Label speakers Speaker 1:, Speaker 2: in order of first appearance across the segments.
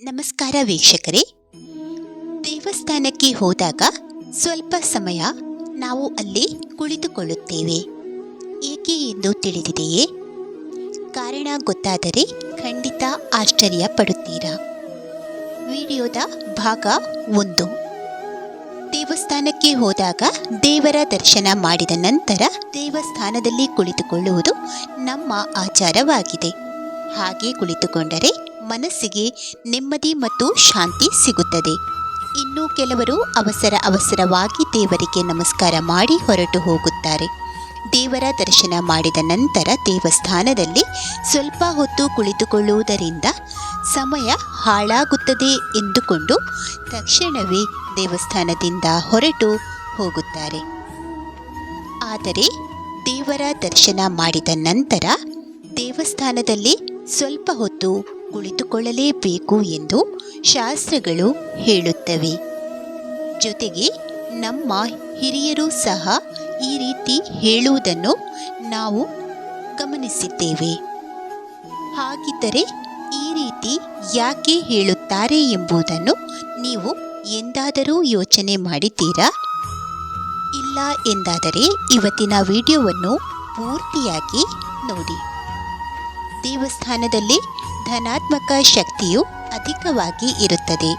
Speaker 1: ನಮಸ್ಕಾರ ವೀಕ್ಷಕರೇ. ದೇವಸ್ಥಾನಕ್ಕೆ ಹೋದಾಗ ಸ್ವಲ್ಪ ಸಮಯ ನಾವು ಅಲ್ಲಿ ಕುಳಿತುಕೊಳ್ಳುತ್ತೇವೆ. ಏಕೆ ಎಂದು ತಿಳಿದಿದೆಯೇ? ಕಾರಣ ಗೊತ್ತಾದರೆ ಖಂಡಿತ ಆಶ್ಚರ್ಯ ಪಡುತ್ತೀರಾ? ವಿಡಿಯೋದ ಭಾಗ ಒಂದು. ದೇವಸ್ಥಾನಕ್ಕೆ ಹೋದಾಗ ದೇವರ ದರ್ಶನ ಮಾಡಿದ ನಂತರ ದೇವಸ್ಥಾನದಲ್ಲಿ ಕುಳಿತುಕೊಳ್ಳುವುದು ನಮ್ಮ ಆಚಾರವಾಗಿದೆ. ಹಾಗೆ ಕುಳಿತುಕೊಂಡರೆ ಮನಸ್ಸಿಗೆ ನೆಮ್ಮದಿ ಮತ್ತು ಶಾಂತಿ ಸಿಗುತ್ತದೆ. ಇನ್ನು ಕೆಲವರು ಅವಸರ ಅವಸರವಾಗಿ ದೇವರಿಗೆ ನಮಸ್ಕಾರ ಮಾಡಿ ಹೊರಟು ಹೋಗುತ್ತಾರೆ. ದೇವರ ದರ್ಶನ ಮಾಡಿದ ನಂತರ ದೇವಸ್ಥಾನದಲ್ಲಿ ಸ್ವಲ್ಪ ಹೊತ್ತು ಕುಳಿತುಕೊಳ್ಳುವುದರಿಂದ ಸಮಯ ಹಾಳಾಗುತ್ತದೆ ಎಂದುಕೊಂಡು ತಕ್ಷಣವೇ ದೇವಸ್ಥಾನದಿಂದ ಹೊರಟು ಹೋಗುತ್ತಾರೆ. ಆದರೆ ದೇವರ ದರ್ಶನ ಮಾಡಿದ ನಂತರ ದೇವಸ್ಥಾನದಲ್ಲಿ ಸ್ವಲ್ಪ ಹೊತ್ತು ಕುಳಿತುಕೊಳ್ಳಲೇಬೇಕು ಎಂದು ಶಾಸ್ತ್ರಗಳು ಹೇಳುತ್ತವೆ. ಜೊತೆಗೆ ನಮ್ಮ ಹಿರಿಯರು ಸಹ ಈ ರೀತಿ ಹೇಳುವುದನ್ನು ನಾವು ಗಮನಿಸಿದ್ದೇವೆ. ಹಾಗಿದ್ದರೆ ಈ ರೀತಿ ಯಾಕೆ ಹೇಳುತ್ತಾರೆ ಎಂಬುದನ್ನು ನೀವು ಎಂದಾದರೂ ಯೋಚನೆ ಮಾಡಿದ್ದೀರಾ? ಇಲ್ಲ ಎಂದಾದರೆ ಇವತ್ತಿನ ವಿಡಿಯೋವನ್ನು ಪೂರ್ತಿಯಾಗಿ ನೋಡಿ. ದೇವಸ್ಥಾನದಲ್ಲಿ ಧನಾತ್ಮಕ ಶಕ್ತಿಯು ಅಧಿಕವಾಗಿ ಇರುತ್ತದೆ.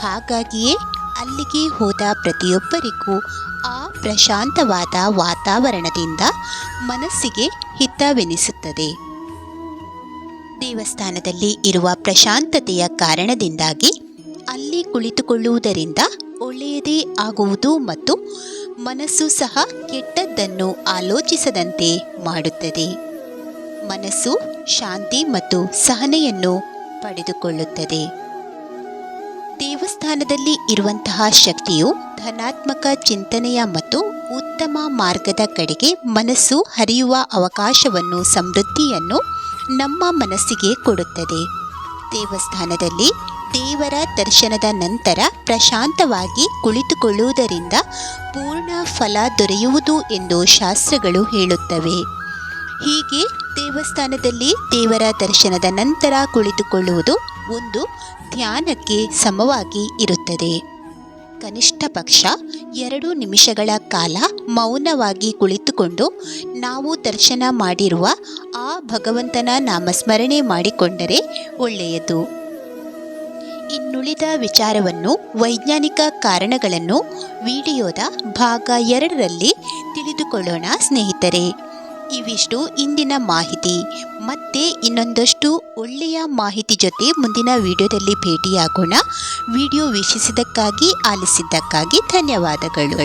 Speaker 1: ಹಾಗಾಗಿಯೇ ಅಲ್ಲಿಗೆ ಹೋದ ಪ್ರತಿಯೊಬ್ಬರಿಗೂ ಆ ಪ್ರಶಾಂತವಾದ ವಾತಾವರಣದಿಂದ ಮನಸ್ಸಿಗೆ ಹಿತವೆನಿಸುತ್ತದೆ. ದೇವಸ್ಥಾನದಲ್ಲಿ ಇರುವ ಪ್ರಶಾಂತತೆಯ ಕಾರಣದಿಂದಾಗಿ ಅಲ್ಲಿ ಕುಳಿತುಕೊಳ್ಳುವುದರಿಂದ ಒಳ್ಳೆಯದೇ ಆಗುವುದು ಮತ್ತು ಮನಸ್ಸು ಸಹ ಕೆಟ್ಟದ್ದನ್ನು ಆಲೋಚಿಸದಂತೆ ಮಾಡುತ್ತದೆ. ಮನಸ್ಸು ಶಾಂತಿ ಮತ್ತು ಸಹನೆಯನ್ನು ಪಡೆದುಕೊಳ್ಳುತ್ತದೆ. ದೇವಸ್ಥಾನದಲ್ಲಿ ಇರುವಂತಹ ಶಕ್ತಿಯು ಧನಾತ್ಮಕ ಚಿಂತನೆಯ ಮತ್ತು ಉತ್ತಮ ಮಾರ್ಗದ ಕಡೆಗೆ ಮನಸ್ಸು ಹರಿಯುವ ಅವಕಾಶವನ್ನು, ಸಮೃದ್ಧಿಯನ್ನು ನಮ್ಮ ಮನಸ್ಸಿಗೆ ಕೊಡುತ್ತದೆ. ದೇವಸ್ಥಾನದಲ್ಲಿ ದೇವರ ದರ್ಶನದ ನಂತರ ಪ್ರಶಾಂತವಾಗಿ ಕುಳಿತುಕೊಳ್ಳುವುದರಿಂದ ಪೂರ್ಣ ಫಲ ದೊರೆಯುವುದು ಎಂದು ಶಾಸ್ತ್ರಗಳು ಹೇಳುತ್ತವೆ. ಹೀಗೆ ದೇವಸ್ಥಾನದಲ್ಲಿ ದೇವರ ದರ್ಶನದ ನಂತರ ಕುಳಿತುಕೊಳ್ಳುವುದು ಒಂದು ಧ್ಯಾನಕ್ಕೆ ಸಮವಾಗಿ ಇರುತ್ತದೆ. ಕನಿಷ್ಠ ಪಕ್ಷ ಎರಡು ನಿಮಿಷಗಳ ಕಾಲ ಮೌನವಾಗಿ ಕುಳಿತುಕೊಂಡು ನಾವು ದರ್ಶನ ಮಾಡಿರುವ ಆ ಭಗವಂತನ ನಾಮಸ್ಮರಣೆ ಮಾಡಿಕೊಂಡರೆ ಒಳ್ಳೆಯದು. ಇನ್ನುಳಿದ ವಿಚಾರವನ್ನು, ವೈಜ್ಞಾನಿಕ ಕಾರಣಗಳನ್ನು, ವಿಡಿಯೋದ ಭಾಗ ಎರಡರಲ್ಲಿ ತಿಳಿದುಕೊಳ್ಳೋಣ ಸ್ನೇಹಿತರೆ. ಇವಿಷ್ಟು ಇಂದಿನ ಮಾಹಿತಿ. ಮತ್ತೆ ಇನ್ನೊಂದಷ್ಟು ಒಳ್ಳೆಯ ಮಾಹಿತಿ ಜೊತೆ ಮುಂದಿನ ವಿಡಿಯೋದಲ್ಲಿ ಭೇಟಿಯಾಗೋಣ. ವಿಡಿಯೋ ವೀಕ್ಷಿಸಿದ್ದಕ್ಕಾಗಿ, ಆಲಿಸಿದ್ದಕ್ಕಾಗಿ ಧನ್ಯವಾದಗಳು.